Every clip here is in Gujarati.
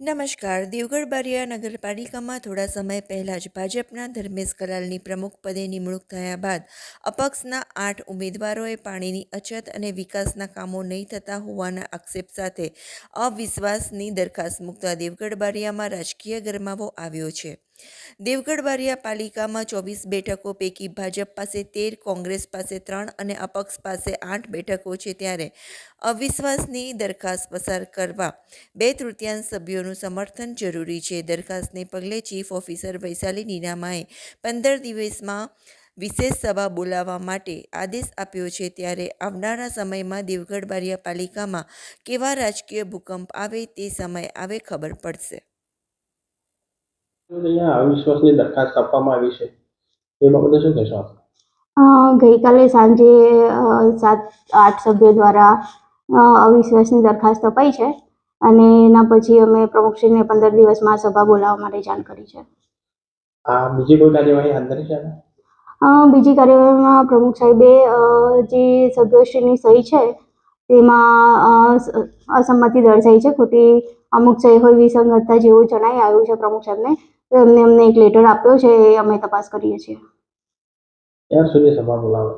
નમસ્કાર. દેવગઢ બારિયા નગરપાલિકામાં થોડા સમય પહેલાં જ ભાજપના ધર્મેશ કલાલની પ્રમુખ પદે નિમણૂક થયા બાદ અપક્ષના આઠ ઉમેદવારોએ પાણીની અછત અને વિકાસના કામો નહીં થતા હોવાના આક્ષેપ સાથે અવિશ્વાસની દરખાસ્ત મૂકતા દેવગઢ બારિયામાં રાજકીય ગરમાવો આવ્યો છે. દેવગઢ બારિયા પાલિકામાં ચોવીસ બેઠકો પૈકી ભાજપ પાસે તેર, કોંગ્રેસ પાસે ત્રણ અને અપક્ષ પાસે આઠ બેઠકો છે ત્યારે અવિશ્વાસની દરખાસ્ત પસાર કરવા બે તૃતીયાંશ સભ્યોનું સમર્થન જરૂરી છે. દરખાસ્તને પગલે ચીફ ઓફિસર વૈશાલી નીનામાએ પંદર દિવસમાં વિશેષ સભા બોલાવવા માટે આદેશ આપ્યો છે. ત્યારે આવનારા સમયમાં દેવગઢ બારિયા પાલિકામાં કેવા રાજકીય ભૂકંપ આવે તે સમય આવે ખબર પડશે. અહીંયા અવિશ્વાસની દરખાસ્ત આપવામાં આવી છે. એ બાબતે શું કહેશો આપ? ગઈકાલે સાંજે સાત આઠ સભ્યો દ્વારા અવિશ્વાસની દરખાસ્ત અપાઈ છે અને એના પછી અમે પ્રમુખશ્રીને પંદર દિવસમાં સભા બોલાવવા માટે જાણ કરી છે. આ બીજી કોઈ કાર્યવાહી હાથ ધરી છે બીજી કાર્યવાહીમાં પ્રમુખ સાહેબે જે સભ્યશ્રીની સહી છે તેમાં અસંમતિ દર્શાઈ છે. ખોટી અમુક સહી હોય વિસંગતતા જેવું જણાઈ આવ્યું છે પ્રમુખ સાહેબને. તો એમને અમને એક લેટર આપ્યો છે એ અમે તપાસ કરીએ છીએ. ક્યાં સુધી સભા બોલાવો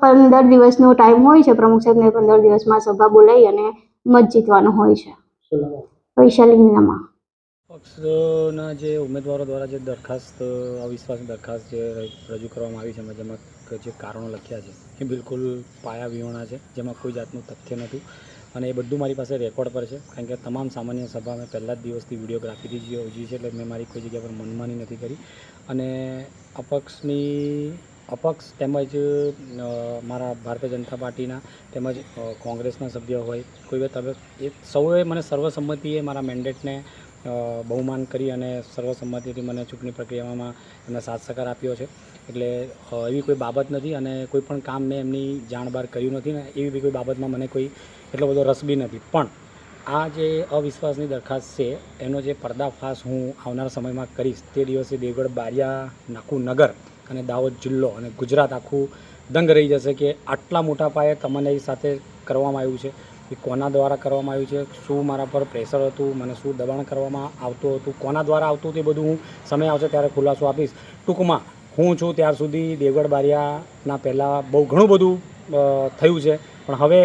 પંદર દિવસનો ટાઈમ હોય છે પ્રમુખ સાહેબને પંદર દિવસમાં સભા બોલાવી અને મત જીતવાનો હોય છે. વૈશાલી નીનામાં પક્ષના જે ઉમેદવારો દ્વારા જે દરખાસ્ત, અવિશ્વાસની દરખાસ્ત જે રજૂ કરવામાં આવી છે જેમાં જે કારણો લખ્યા છે, એ બિલકુલ પાયા વિહોણા છે, જેમાં કોઈ જાતનું તથ્ય નથી. અને એ બધું મારી પાસે રેકોર્ડ પર છે, કારણ કે તમામ સામાન્ય સભા મેં પહેલા જ દિવસથી વિડીયોગ્રાફીથી જ યોજી છે, એટલે મેં મારી કોઈ જગ્યા પર મનમાની નથી કરી. અને અપક્ષની, અપક્ષ તેમજ મારા ભારતીય જનતા પાર્ટીના તેમજ કોંગ્રેસના સભ્ય હોય, કોઈ તબે, એ સૌએ મને સર્વસંમતિએ મારા મેન્ડેટને બહુમાન કરી અને સર્વસંમતિથી મને ચૂંટણી પ્રક્રિયામાં એમને સાથ સહકાર આપ્યો છે. એટલે એવી કોઈ બાબત નથી અને કોઈ પણ કામ મેં એમની જાણ બહાર કર્યું નથી ને એવી બી કોઈ બાબતમાં મને કોઈ એટલો બધો રસ બી નથી. પણ, આ જે અવિશ્વાસની દરખાસ્ત છે, એનો જે પર્દાફાશ હું આવનારા સમયમાં કરીશ, તે દિવસે દેવગઢ, બારિયા, નાખું નગર અને દાહોદ જિલ્લો અને ગુજરાત આખું દંગ રહી જશે કે આટલા મોટા પાયે તમને એ સાથે કરવામાં આવ્યું છે. એ કોના દ્વારા કરવામાં આવ્યું છે, શું મારા પર પ્રેશર હતું, મને શું દબાણ કરવામાં આવતું હતું, કોના દ્વારા આવતું એ બધું હું સમય આવશે ત્યારે ખુલાસો આપીશ. ટૂંકમાં, હું છું ત્યાર સુધી દેવગઢ બારિયાના પહેલાં બહુ ઘણું બધું થયું છે. પણ હવે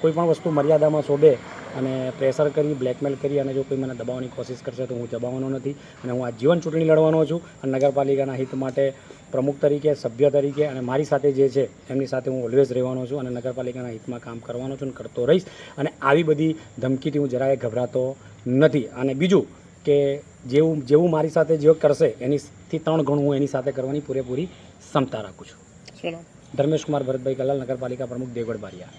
કોઈ પણ વસ્તુ મર્યાદામાં શોભે અને પ્રેશર કરી બ્લેકમેલ કરી અને જો કોઈ મને દબાવવાની કોશિશ કરશે તો હું દબાવવાનો નથી અને હું આ જીવન ચૂંટણી લડવાનો છું અને નગરપાલિકાના હિત માટે પ્રમુખ તરીકે સભ્ય તરીકે અને મારી સાથે જે છે એમની સાથે હું ઓલવેઝ રહેવાનો છું અને નગરપાલિકાના હિતમાં કામ કરવાનો છું અને કરતો રહીશ. અને આવી બધી ધમકીથી હું જરાય ગભરાતો નથી. અને બીજું કે જેવું જેવું મારી સાથે જે કરશે એનીથી ત્રણ ગણું હું એની સાથે કરવાની પૂરેપૂરી ક્ષમતા રાખું છું. ધર્મેશ કુમાર ભરતભાઈ કલાલ નગરપાલિકા પ્રમુખ દેવગઢ બારિયા.